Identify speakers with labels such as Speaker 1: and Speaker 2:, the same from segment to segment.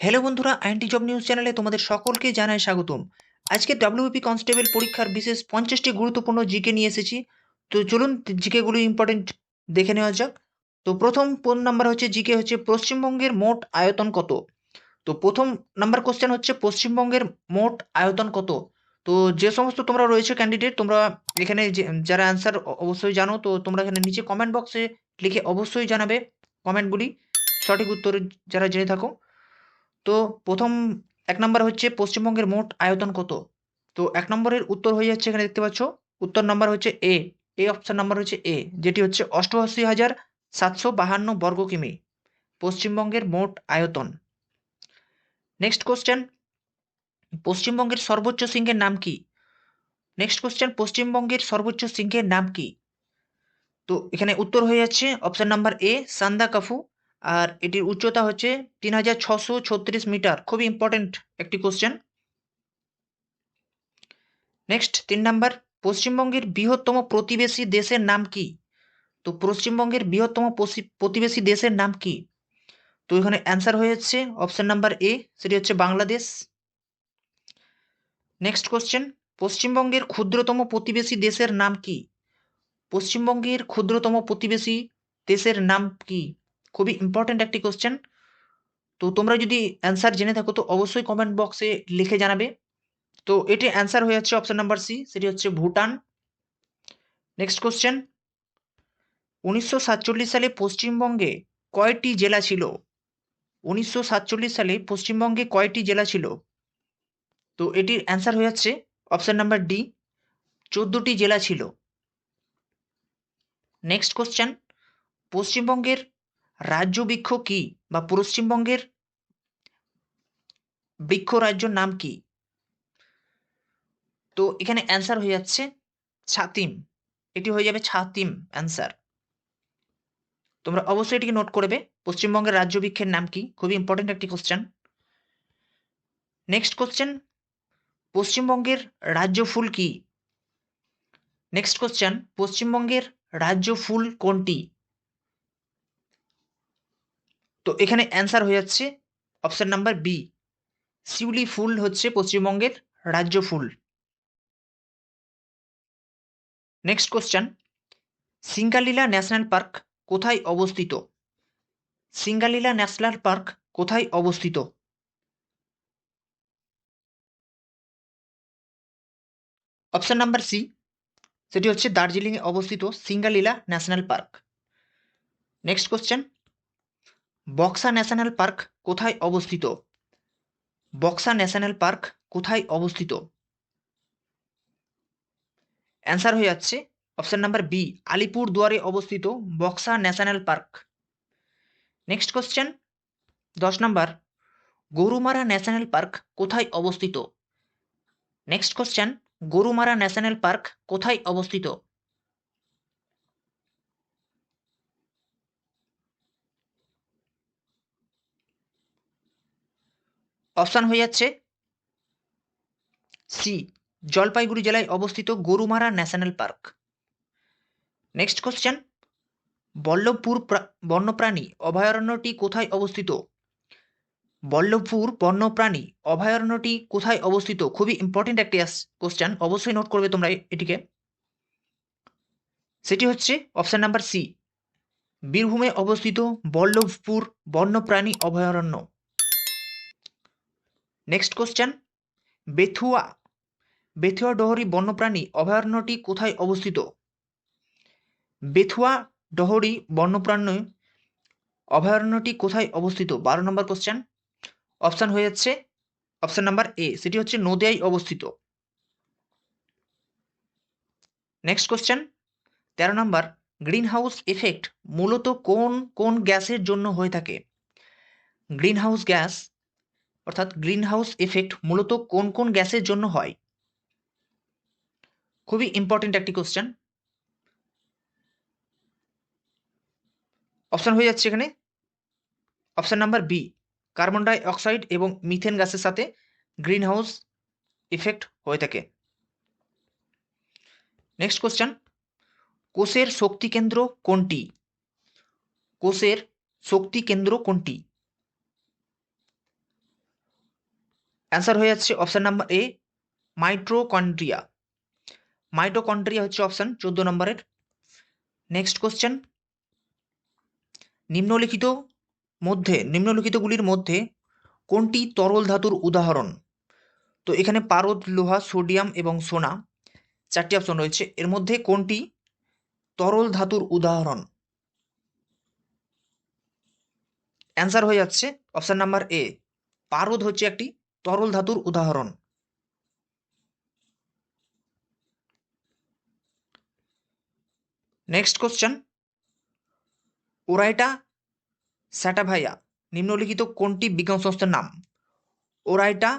Speaker 1: Hello বন্ধুরা int job news চ্যানেলে তোমাদের সকলকে জানাই স্বাগতম। আজকে ডাব্লিউপি কনস্টেবল পরীক্ষার বিশেষ পঞ্চাশটি গুরুত্বপূর্ণ জিকে নিয়ে এসেছি। তো চলুন জিকেগুলো ইম্পর্টেন্ট দেখে নেওয়া যাক। তো প্রথম ফোন নাম্বার হচ্ছে জিকে হচ্ছে পশ্চিমবঙ্গের মোট আয়তন কত? তো প্রথম নাম্বার কোশ্চেন হচ্ছে পশ্চিমবঙ্গের মোট আয়তন কত? তো যে সমস্ত তোমরা রয়েছে ক্যান্ডিডেট তোমরা এখানে যারা অ্যান্সার অবশ্যই জানো, তো তোমরা এখানে নিচে কমেন্ট বক্সে লিখে অবশ্যই জানাবে। কমেন্টগুলি সঠিক উত্তর যারা জেনে থাকো। তো প্রথম এক নম্বর হচ্ছে পশ্চিমবঙ্গের মোট আয়তন কত? তো এক নম্বরের উত্তর হয়ে যাচ্ছে এখানে দেখতে পাচ্ছ। উত্তর নাম্বার হচ্ছে এ এ অপশন নাম্বার হচ্ছে এ যেটি হচ্ছে অষ্টআশি হাজার সাতশো বাহান্ন বর্গ কিমি, পশ্চিমবঙ্গের মোট আয়তন। নেক্সট কোশ্চেন পশ্চিমবঙ্গের সর্বোচ্চ সিংহের নাম কি? নেক্সট কোশ্চেন পশ্চিমবঙ্গের সর্বোচ্চ সিংহের নাম কি? তো এখানে উত্তর হয়ে যাচ্ছে option number A Sandakphu আর এটির উচ্চতা হচ্ছে তিন হাজার ছশো ছত্রিশ মিটার। খুবই ইম্পর্টেন্ট একটি কোশ্চেন নেক্সট তিন নাম্বার, পশ্চিমবঙ্গের বৃহত্তম প্রতিবেশী দেশের নাম কি? তো পশ্চিমবঙ্গের বৃহত্তম প্রতিবেশী দেশের নাম কি? তো এখানে অ্যান্সার হয়ে যাচ্ছে অপশন নাম্বার এ সেটি হচ্ছে বাংলাদেশ। নেক্সট কোশ্চেন পশ্চিমবঙ্গের ক্ষুদ্রতম প্রতিবেশী দেশের নাম কি? পশ্চিমবঙ্গের ক্ষুদ্রতম প্রতিবেশী দেশের নাম কি? খুবই ইম্পর্ট্যান্ট একটি কোশ্চেন তো তোমরা যদি অ্যান্সার জেনে থাকো, তো অবশ্যই কমেন্ট বক্সে লিখে জানাবে। তো এটি অ্যান্সার হয়ে যাচ্ছে অপশন নাম্বার সি সেটি হচ্ছে ভুটান। নেক্সট কোশ্চেন উনিশশো সাতচল্লিশ সালে পশ্চিমবঙ্গে কয়টি জেলা ছিল? উনিশশো সাতচল্লিশ সালে পশ্চিমবঙ্গে কয়টি জেলা ছিল? তো এটির অ্যান্সার হয়ে যাচ্ছে অপশন নাম্বার ডি চোদ্দটি জেলা ছিল। নেক্সট কোশ্চেন পশ্চিমবঙ্গের রাজ্য বৃক্ষ কি বা পশ্চিমবঙ্গের বৃক্ষ রাজ্যর নাম কি? তো এখানে অ্যান্সার হয়ে যাচ্ছে ছাতিম। এটি হয়ে যাবে ছাতিম অ্যান্সার তোমরা অবশ্যই এটিকে নোট করবে পশ্চিমবঙ্গের রাজ্য বৃক্ষের নাম কি? খুবই ইম্পর্টেন্ট একটি কোশ্চেন নেক্সট কোশ্চেন পশ্চিমবঙ্গের রাজ্য ফুল কি? নেক্সট কোশ্চেন পশ্চিমবঙ্গের রাজ্য ফুল কোনটি? তো এখানে অ্যান্সার হয়ে যাচ্ছে অপশন নাম্বার বি শিউলি ফুল হচ্ছে পশ্চিমবঙ্গের রাজ্য ফুল। Next question Singalila national park কোথায় অবস্থিত? সিঙ্গালীলা ন্যাশনাল পার্ক কোথায় অবস্থিত? অপশন নাম্বার সি সেটি হচ্ছে দার্জিলিংয়ে অবস্থিত Singalila national park next question Buxa national park কোথায় অবস্থিত? বক্সা ন্যাশনাল পার্ক কোথায় অবস্থিত? অ্যান্সার হয়ে যাচ্ছে অপশন নাম্বার বি আলিপুর দুয়ারে অবস্থিত Buxa national park. Next question, দশ নম্বর, গরুমারা ন্যাশনাল পার্ক কোথায় অবস্থিত? Next question, Gorumara national park কোথায় অবস্থিত? অপশান হয়ে যাচ্ছে সি, জলপাইগুড়ি জেলায় অবস্থিত Gorumara national park. Next question, Ballavpur বন্যপ্রাণী অভয়ারণ্যটি কোথায় অবস্থিত? বল্লভপুর বন্যপ্রাণী অভয়ারণ্যটি কোথায় অবস্থিত? খুবই ইম্পর্টেন্ট একটি কোশ্চেন, অবশ্যই নোট করবে তোমরা এটিকে। সেটি হচ্ছে অপশান নাম্বার সি বীরভূমে অবস্থিত বল্লভপুর বন্যপ্রাণী অভয়ারণ্য। নেক্সট কোশ্চেন বেথুয়া বেথুয়া ডহরি বন্যপ্রাণী অভয়ারণ্যটি কোথায় অবস্থিত? বেথুয়া ডহরি বন্যপ্রাণী অভয়ারণ্যটি কোথায় অবস্থিত? বারো নম্বর কোশ্চেন অপশান হয়ে যাচ্ছে অপশান নাম্বার এ সেটি হচ্ছে নদিয়ায় অবস্থিত। নেক্সট কোশ্চেন তেরো নম্বর গ্রিন হাউস এফেক্ট মূলত কোন কোন গ্যাসের জন্য হয়ে থাকে? গ্রিন হাউস গ্যাস অর্থাৎ গ্রিন হাউস এফেক্ট মূলত কোন কোন গ্যাসের জন্য হয়? খুবই ইম্পর্টেন্ট একটি কোশ্চেন অপশান হয়ে যাচ্ছে এখানে। Option number B carbon dioxide এবং মিথেন গ্যাসের সাথে গ্রিন হাউস ইফেক্ট হয়ে থাকে। নেক্সট কোশ্চেন কোষের শক্তি কেন্দ্র কোনটি? কোষের শক্তি কেন্দ্র কোনটি? অ্যান্সার হয়ে যাচ্ছে option number A mitochondria mitochondria হচ্ছে অপশান চোদ্দ নম্বরের। নেক্সট কোশ্চেন নিম্নলিখিত মধ্যে নিম্নলিখিতগুলির মধ্যে কোনটি তরল ধাতুর উদাহরণ? তো এখানে পারদ, লোহা, সোডিয়াম এবং সোনা চারটি অপশন রয়েছে। এর মধ্যে কোনটি তরল ধাতুর উদাহরণ? অ্যান্সার হয়ে যাচ্ছে অপশান নাম্বার এ পারদ হচ্ছে একটি তরল ধাতুর উদাহরণ। নেক্সট কোশ্চেন ওরাইটা স্যাটাভাইয়া, নিম্নলিখিত কোনটি বিজ্ঞান সংস্থার নাম? ওরাইটা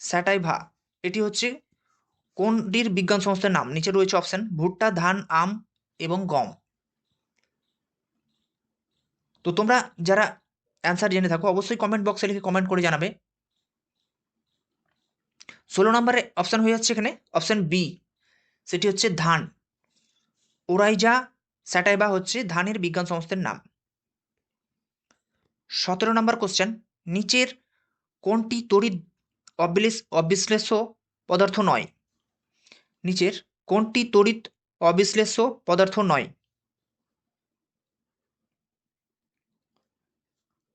Speaker 1: স্যাটাইভা, এটি হচ্ছে কোনটির বিজ্ঞান সংস্থার নাম? নিচে রয়েছে অপশন ভুট্টা, ধান, আম এবং গম। তো তোমরা যারা অ্যান্সার জেনে থাকো, অবশ্যই কমেন্ট বক্সে লিখে কমেন্ট করে জানাবে। ষোলো নম্বরে অপশান হয়ে যাচ্ছে এখানে অপশান বি সেটি হচ্ছে ধান। ওরাইজা স্যাটাইবা হচ্ছে ধানের বিজ্ঞান সংস্থার নাম। সতেরো নম্বর কোশ্চেন নিচের কোনটি তড়িৎ অবিলেস অবিশ্লেষ্য পদার্থ নয়? নিচের কোনটি তড়িৎ অবিশ্লেষ্য পদার্থ নয়?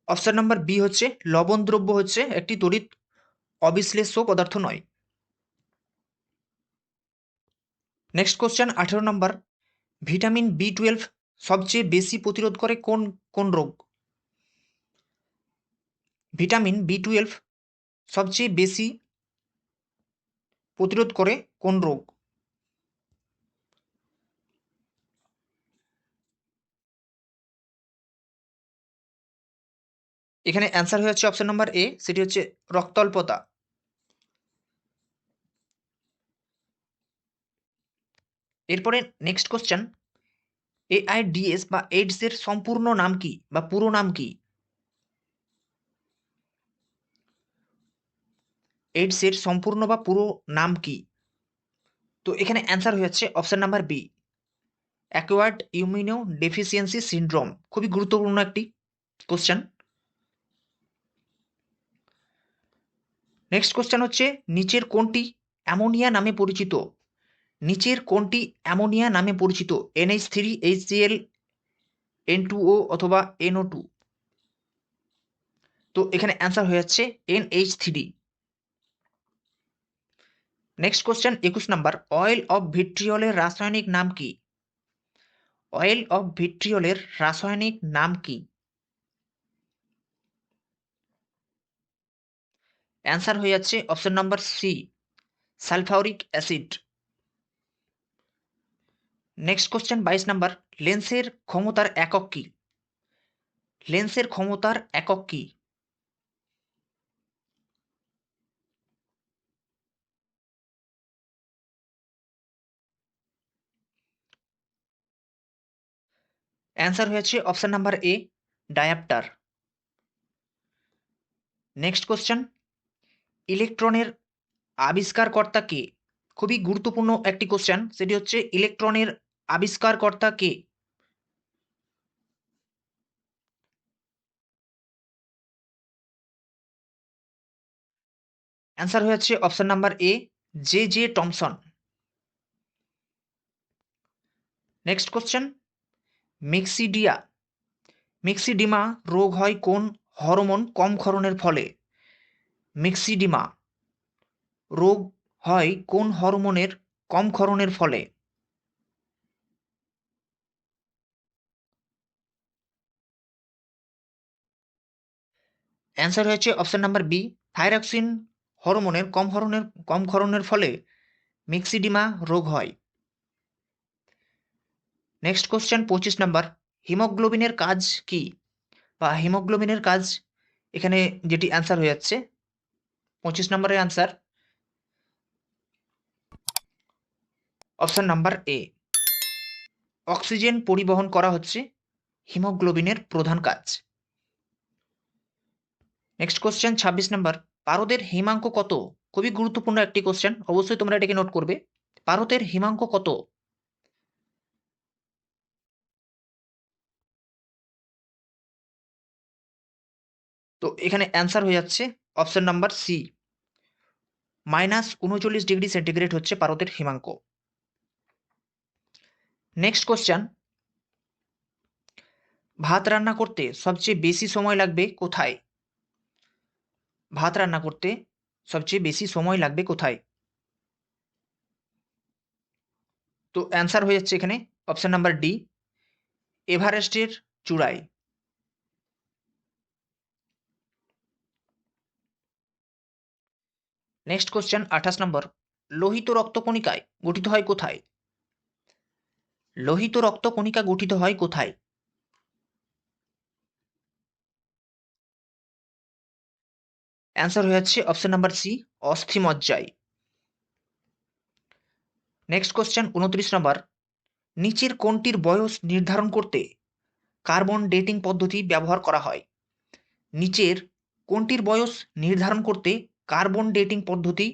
Speaker 1: অপশান নাম্বার বি হচ্ছে, লবণ দ্রব্য হচ্ছে একটি তড়িৎ অবিশ্লেষ্য পদার্থ নয়। নেক্সট কোশ্চেন আঠেরো নম্বর ভিটামিন বি টুয়েলভ সবচেয়ে বেশি প্রতিরোধ করে কোন কোন রোগ? ভিটামিন বি টুয়েলভ সবচেয়ে বেশি প্রতিরোধ করে কোন রোগ? এখানে অ্যান্সার হয়ে যাচ্ছে অপশন নাম্বার এ সেটি হচ্ছে রক্তল্পতা। এরপরে next question A I D S বা এইডস এর সম্পূর্ণ নাম কি বা পুরো নাম কি? এইডস এর সম্পূর্ণ বা পুরো নাম কি? তো এখানে অ্যান্সার হয়ে যাচ্ছে option number B acquired immunodeficiency syndrome খুবই গুরুত্বপূর্ণ একটি কোশ্চেন নেক্সট কোশ্চেন হচ্ছে, নিচের কোনটি অ্যামোনিয়া নামে পরিচিত? নিচের কোনটি অ্যামোনিয়া নামে পরিচিত, N H three, H C L N two O অথবা এনও টু। তো এখানে অ্যান্সার হয়ে যাচ্ছে N H three. Next question, একুশ নাম্বার, অয়েল অফ ভিট্রিয়লের রাসায়নিক নাম কি? অয়েল অফ ভিট্রিয়লের রাসায়নিক নাম কি? অ্যান্সার হয়ে যাচ্ছে option number C, sulphuric acid. Next question বাইশ নাম্বার লেন্সের ক্ষমতার একক কি? লেন্সের ক্ষমতার একক কি? অ্যান্সার হয়েছে option number A dioptre next question ইলেকট্রনের আবিষ্কারকর্তা কে? খুবই গুরুত্বপূর্ণ একটি কোশ্চেন সেটি হচ্ছে ইলেকট্রনের আবিষ্কারকর্তা কে? অ্যান্সার হয়ে যাচ্ছে option number A J J Thomson next question myxoedema myxoedema রোগ হয় কোন হরমোন কম ক্ষরণের ফলে? মিক্সিডিমা রোগ হয় কোন হরমোনের কম ক্ষরণের ফলে? অ্যান্সার হয়েছে অপশান নাম্বার বি থাইরক্সিন হরমোনের কম হরণের কম ক্ষরণের ফলে মিক্সিডিমা রোগ হয়। নেক্সট কোশ্চেন পঁচিশ নাম্বার হিমোগ্লোবিনের কাজ কি? বা হিমোগ্লোবিনের কাজ এখানে যেটি অ্যান্সার হয়ে যাচ্ছে, পঁচিশ নম্বরের answer option number A oxygen পরিবহন করা হচ্ছে হিমোগ্লোবিনের প্রধান কাজ। নেক্সট কোশ্চেন ছাব্বিশ নাম্বার পারদের হিমাঙ্ক কত? খুবই গুরুত্বপূর্ণ একটি কোশ্চেন অবশ্যই তোমরা এটাকে নোট করবে। ভারতের হিমাঙ্ক কত? তো এখানে অ্যান্সার হয়ে যাচ্ছে অপশন নাম্বার সি মাইনাস উনচল্লিশ ডিগ্রি সেন্টিগ্রেড হচ্ছে ভারতের হিমাঙ্ক। নেক্সট কোশ্চেন ভাত রান্না করতে সবচেয়ে বেশি সময় লাগবে কোথায়? ভাত রান্না করতে সবচেয়ে বেশি সময় লাগবে কোথায়? তো অ্যান্সার হয়ে যাচ্ছে এখানে অপশন নাম্বার ডি এভারেস্টের চূড়ায়। নেক্সট কোশ্চেন আঠাশ নম্বর লোহিত রক্তকণিকায় গঠিত হয় কোথায়? লোহিত রক্তকণিকা গঠিত হয় কোথায়? অ্যান্সার হয়ে যাচ্ছে অপশন নাম্বার সি অস্থিমজ্জায়। নেক্সট কোশ্চেন উনত্রিশ নম্বর নিচের কোনটির বয়স নির্ধারণ করতে কার্বন ডেটিং পদ্ধতি ব্যবহার করা হয়? নিচের কোনটির বয়স নির্ধারণ করতে কার্বন ডেটিং পদ্ধতি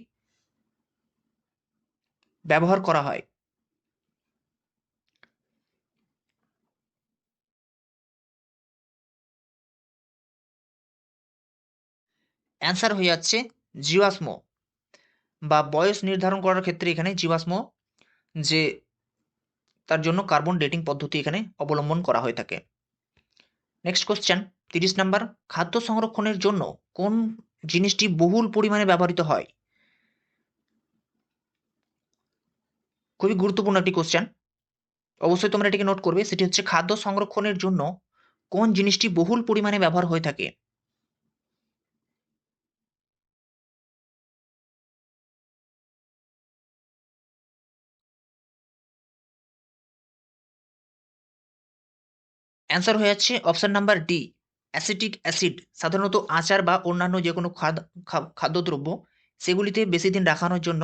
Speaker 1: ব্যবহার করা হয়? অ্যান্সার হয়ে যাচ্ছে জীবাশ্ম বা বয়স নির্ধারণ করার ক্ষেত্রে এখানে জীবাশ্ম যে তার জন্য কার্বন ডেটিং পদ্ধতি এখানে অবলম্বন করা হয়ে থাকে। নেক্সট কোশ্চেন তিরিশ নাম্বার খাদ্য সংরক্ষণের জন্য কোন জিনিসটি বহুল পরিমাণে ব্যবহৃত হয়? খুবই গুরুত্বপূর্ণ একটি কোশ্চেন অবশ্যই তোমরা এটিকে নোট করবে, সেটি হচ্ছে খাদ্য সংরক্ষণের জন্য কোন জিনিসটি বহুল পরিমাণে ব্যবহার হয়ে থাকে? অ্যান্সার হয়ে যাচ্ছে option number D acetic acid সাধারণত আচার বা অন্যান্য যে কোনো খাদ্যদ্রব্য, সেগুলিতে বেশি দিন রাখানোর জন্য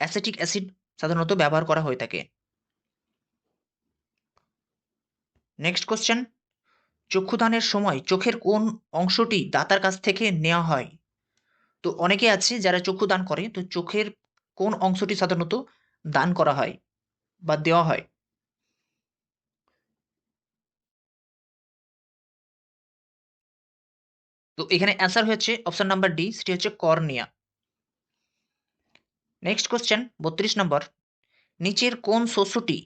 Speaker 1: অ্যাসিটিক অ্যাসিড সাধারণত ব্যবহার করা হয়ে থাকে। নেক্সট কোশ্চেন চক্ষুদানের সময় চোখের কোন অংশটি দাতার কাছ থেকে নেওয়া হয়? তো অনেকে আছে যারা চক্ষু দান করে, তো চোখের কোন অংশটি সাধারণত দান করা হয় বা দেওয়া হয়? তো এখানে অ্যান্সার হচ্ছে অপশন নাম্বার ডি সেটি হচ্ছে কর্নিয়া। নেক্সট কোশ্চেন বত্রিশ নম্বর। নিচের কোন শস্যটি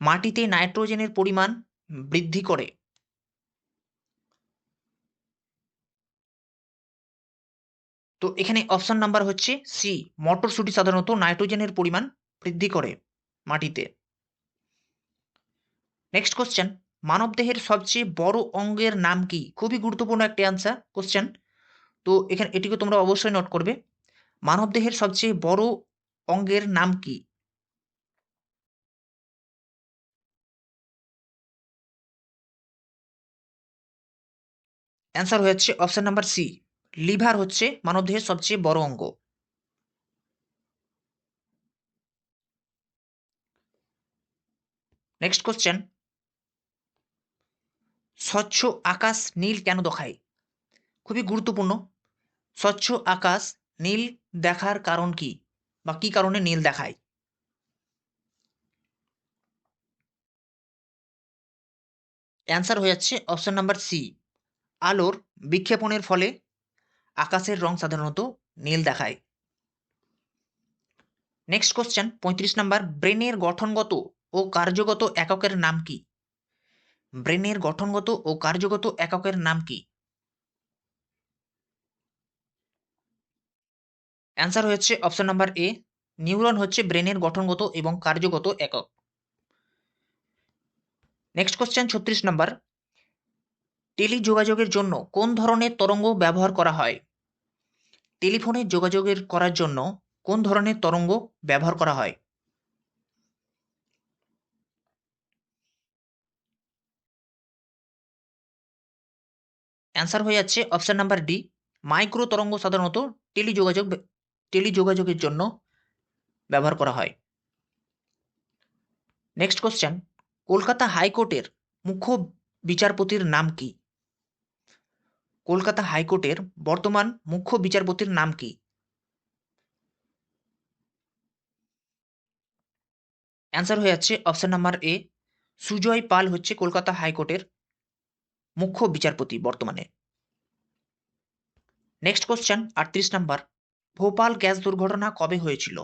Speaker 1: মাটিতে নাইট্রোজেনের পরিমাণ বৃদ্ধি করে? তো এখানে অপশন নাম্বার হচ্ছে সি মটরশুটি সাধারণত নাইট্রোজেনের পরিমাণ বৃদ্ধি করে মাটিতে। নেক্সট কোশ্চেন মানবদেহের সবচেয়ে বড় অঙ্গের নাম কি? খুবই গুরুত্বপূর্ণ একটি আনসার কোশ্চেন তো এখানে এটিকে তোমরা অবশ্যই নোট করবে। মানবদেহের সবচেয়ে বড় অঙ্গের নাম কি? অ্যান্সার হচ্ছে অপশন নাম্বার সি লিভার হচ্ছে মানবদেহের সবচেয়ে বড় অঙ্গ। নেক্সট কোশ্চেন স্বচ্ছ আকাশ, নীল কেন দেখায়? খুবই গুরুত্বপূর্ণ। স্বচ্ছ আকাশ, নীল দেখার কারণ কি? বা কি কারণে নীল দেখায়? অ্যান্সার হয়ে যাচ্ছে অপশন নাম্বার সি। আলোর বিক্ষেপণের ফলে আকাশের রং সাধারণত নীল দেখায়। নেক্সট কোশ্চেন, পঁয়ত্রিশ নাম্বার, ব্রেনের গঠনগত ও কার্যগত এককের নাম কি? ব্রেনের গঠনগত ও কার্যগত এককের নাম কি? অ্যান্সার হচ্ছে অপশন নাম্বার এ নিউরন হচ্ছে ব্রেনের গঠনগত এবং কার্যগত একক। নেক্সট কোশ্চেন ছত্রিশ নাম্বার টেলিযোগাযোগের জন্য কোন ধরনের তরঙ্গ ব্যবহার করা হয়? টেলিফোনে যোগাযোগের করার জন্য কোন ধরনের তরঙ্গ ব্যবহার করা হয়? অ্যান্সার হয়ে যাচ্ছে অপশান নাম্বার ডি, মাইক্রো তরঙ্গ সাধারণত টেলিযোগাযোগ টেলিযোগাযোগের জন্য ব্যবহার করা হয়। নেক্সট কোশ্চেন কলকাতা হাইকোর্টের মুখ্য বিচারপতির নাম কি? কলকাতা হাইকোর্টের বর্তমান মুখ্য বিচারপতির নাম কি? অ্যান্সার হয়ে যাচ্ছে option number A, Sujoy Pal হচ্ছে কলকাতা হাইকোর্টের মুখ্য বিচারপতি বর্তমানে। নেক্সট কোশ্চেন আটত্রিশ নাম্বার। ভোপাল গ্যাস দুর্ঘটনা কবে হয়েছিল?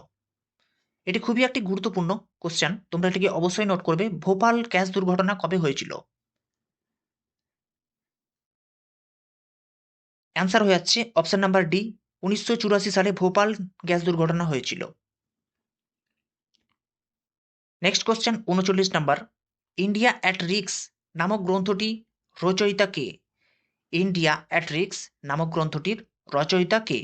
Speaker 1: এটি খুবই একটি গুরুত্বপূর্ণ কোশ্চেন তোমরা এটিকে অবশ্যই নোট করবে। ভোপাল গ্যাস দুর্ঘটনা কবে হয়েছিল? অ্যান্সার হয়ে যাচ্ছে অপশন নাম্বার ডি উনিশশো চুরাশি সালে ভোপাল গ্যাস দুর্ঘটনা হয়েছিল। নেক্সট কোশ্চেন উনচল্লিশ নাম্বার। ইন্ডিয়া অ্যাট রিক্স নামক গ্রন্থটি রচয়িতা কে? ইন্ডিয়া অ্যাট রিক্স নামক গ্রন্থটির রচয়িতা কে?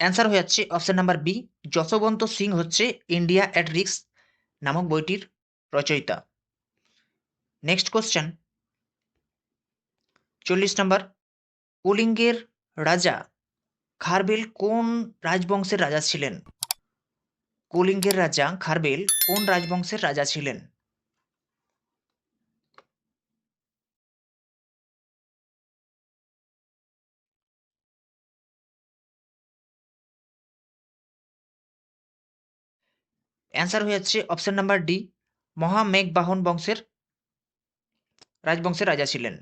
Speaker 1: অ্যান্সার হয়ে যাচ্ছে option number B, Jaswant Singh হচ্ছে ইন্ডিয়া অ্যাট রিক্স নামক বইটির রচয়িতা। Next question. চল্লিশ নম্বর কলিঙ্গের রাজা খারবেল কোন রাজবংশের রাজা ছিলেন? কলিঙ্গের রাজা খারবেল কোন রাজবংশের রাজা ছিলেন? অ্যান্সার হয়ে যাচ্ছে অপশন নাম্বার ডি, মহামেঘবাহন বংশের রাজবংশের রাজা ছিলেন।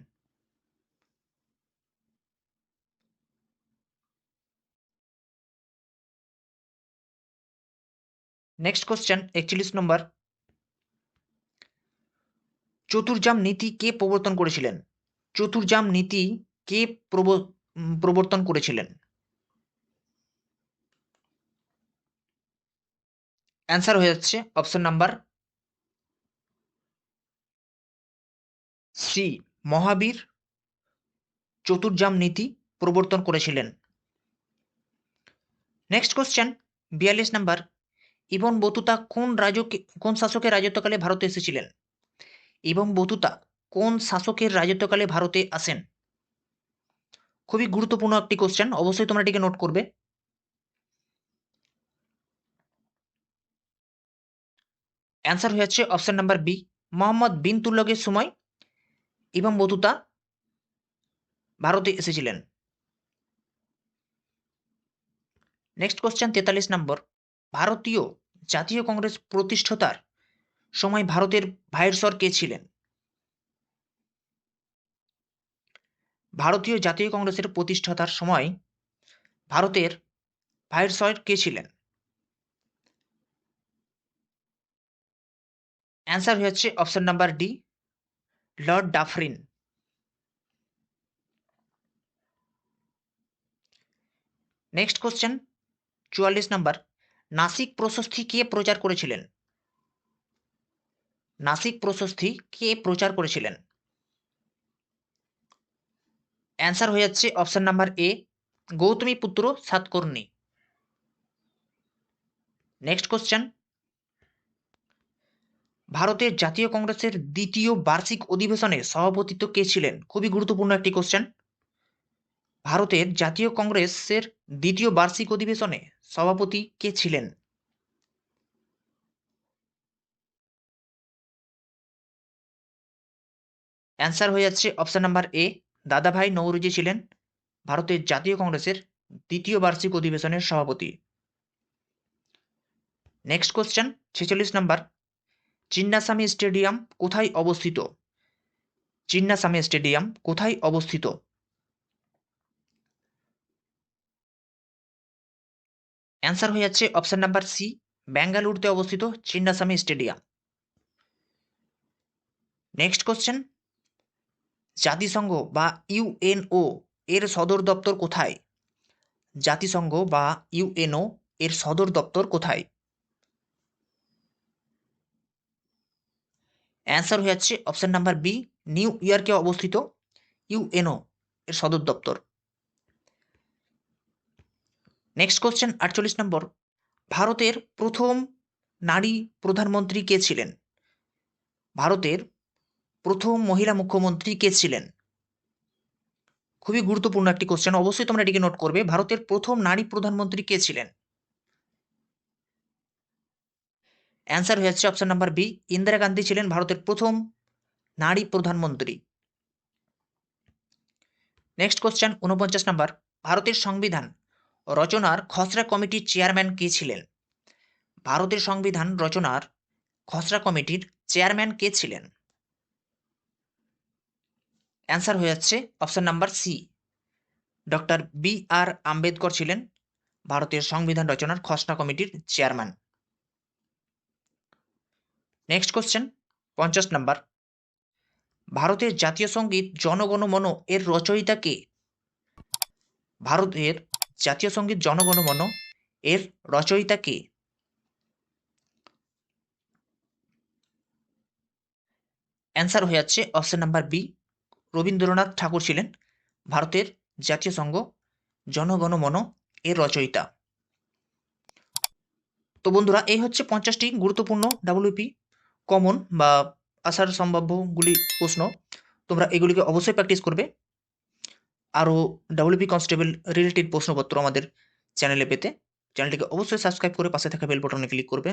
Speaker 1: নেক্সট কোশ্চেন একচল্লিশ নম্বর চতুর্জাম নীতি কে প্রবর্তন করেছিলেন? চতুর্জাম নীতি কে প্রবর্তন করেছিলেন? অ্যান্সার হয়ে যাচ্ছে অপশন নাম্বার সি মহাবীর চতুর্জাম নীতি প্রবর্তন করেছিলেন। নেক্সট কোশ্চেন বিয়াল্লিশ নাম্বার ইবন বতুতা কোন রাজকে, কোন শাসকের রাজত্বকালে ভারতে এসেছিলেন? ইবন বতুতা কোন শাসকের রাজত্বকালে ভারতে আসেন? খুবই গুরুত্বপূর্ণ একটি কোশ্চেন অবশ্যই তোমরা এটিকে নোট করবে। অ্যান্সার হয়ে যাচ্ছে option number B Mohammad bin তুল্লকের সময় ইমাম বতুতা ভারতে এসেছিলেন। নেক্সট কোশ্চেন তেতাল্লিশ নম্বর ভারতীয় জাতীয় কংগ্রেস প্রতিষ্ঠাতার সময় ভারতের ভাইরসর কে ছিলেন? ভারতীয় জাতীয় কংগ্রেসের প্রতিষ্ঠাতার সময় ভারতের ভাইরসর কে ছিলেন? অ্যান্সার হচ্ছে option number D, Lord Dufferin. Next question, চুয়াল্লিশ নাম্বার। নাসিক প্রশস্তি কে প্রচার করেছিলেন? নাসিক প্রশস্তি কে প্রচার করেছিলেন? অ্যান্সার হয়ে যাচ্ছে অপশন নাম্বার এ, গৌতমী পুত্র সাতকর্ণী। Next question. ভারতের জাতীয় কংগ্রেসের দ্বিতীয় বার্ষিক অধিবেশনে সভাপতিত্ব কে ছিলেন? খুবই গুরুত্বপূর্ণ একটি কোশ্চেন। ভারতের জাতীয় কংগ্রেসের দ্বিতীয় বার্ষিক অধিবেশনে সভাপতি কে ছিলেন? অ্যান্সার হয়ে যাচ্ছে অপশন নাম্বার এ দাদাভাই নৌরুজি ছিলেন ভারতের জাতীয় কংগ্রেসের দ্বিতীয় বার্ষিক অধিবেশনের সভাপতি। নেক্সট কোশ্চেন ছেচল্লিশ নাম্বার চিন্নাস্বামী স্টেডিয়াম কোথায় অবস্থিত? চিন্নাস্বামী স্টেডিয়াম কোথায় অবস্থিত? অ্যান্সার হয়ে যাচ্ছে অপশন নাম্বার সি ব্যাঙ্গালুরুতে অবস্থিত চিন্নাস্বামী স্টেডিয়াম। নেক্সট কোশ্চেন জাতিসংঘ বা ইউএনও এর সদর দপ্তর কোথায়? জাতিসংঘ বা ইউএনও এর সদর দপ্তর কোথায়? অ্যান্সার হয়ে যাচ্ছে অপশন নাম্বার বি নিউ ইয়র্কে অবস্থিত ইউএনও এর সদর দপ্তর। নেক্সট কোশ্চেন আটচল্লিশ নম্বর। ভারতের প্রথম নারী প্রধানমন্ত্রী কে ছিলেন? ভারতের প্রথম মহিলা মুখ্যমন্ত্রী কে ছিলেন? খুবই গুরুত্বপূর্ণ একটি কোশ্চেন অবশ্যই তোমরা এটিকে নোট করবে। ভারতের প্রথম নারী প্রধানমন্ত্রী কে ছিলেন? অ্যান্সার হয়ে যাচ্ছে option number B Indira Gandhi ছিলেন ভারতের প্রথম নারী প্রধানমন্ত্রী। নেক্সট কোশ্চেন উনপঞ্চাশ নাম্বার। ভারতের সংবিধান। রচনার খসড়া কমিটির চেয়ারম্যান কে ছিলেন? ভারতের সংবিধান রচনার খসড়া কমিটির চেয়ারম্যান কে ছিলেন? অ্যান্সার হয়ে যাচ্ছে option number C. Doctor B R Ambedkar ছিলেন ভারতের সংবিধান রচনার খসড়া কমিটির চেয়ারম্যান। নেক্সট কোশ্চেন, পঞ্চাশ নাম্বার। ভারতের জাতীয় সংগীত জনগণ মন এর রচয়িতা কে? ভারতের জাতীয় সংগীত জনগণ মন, এর রচয়িতা কে? অ্যান্সার হয়ে যাচ্ছে option number B Rabindranath Thakur ছিলেন ভারতের জাতীয় সঙ্গ জনগণমন এর রচয়িতা। তো বন্ধুরা, এই হচ্ছে পঞ্চাশটি গুরুত্বপূর্ণ ডাব্লিউপি কমন বা আসার সম্ভাব্যগুলি প্রশ্ন। তোমরা এগুলিকে অবশ্যই প্র্যাকটিস করবে। আরও ডাব্লিউপি কনস্টেবল রিলেটেড প্রশ্নপত্র আমাদের চ্যানেলে পেতে চ্যানেলটিকে অবশ্যই সাবস্ক্রাইব করে পাশে থাকা বেল বটনে ক্লিক করবে।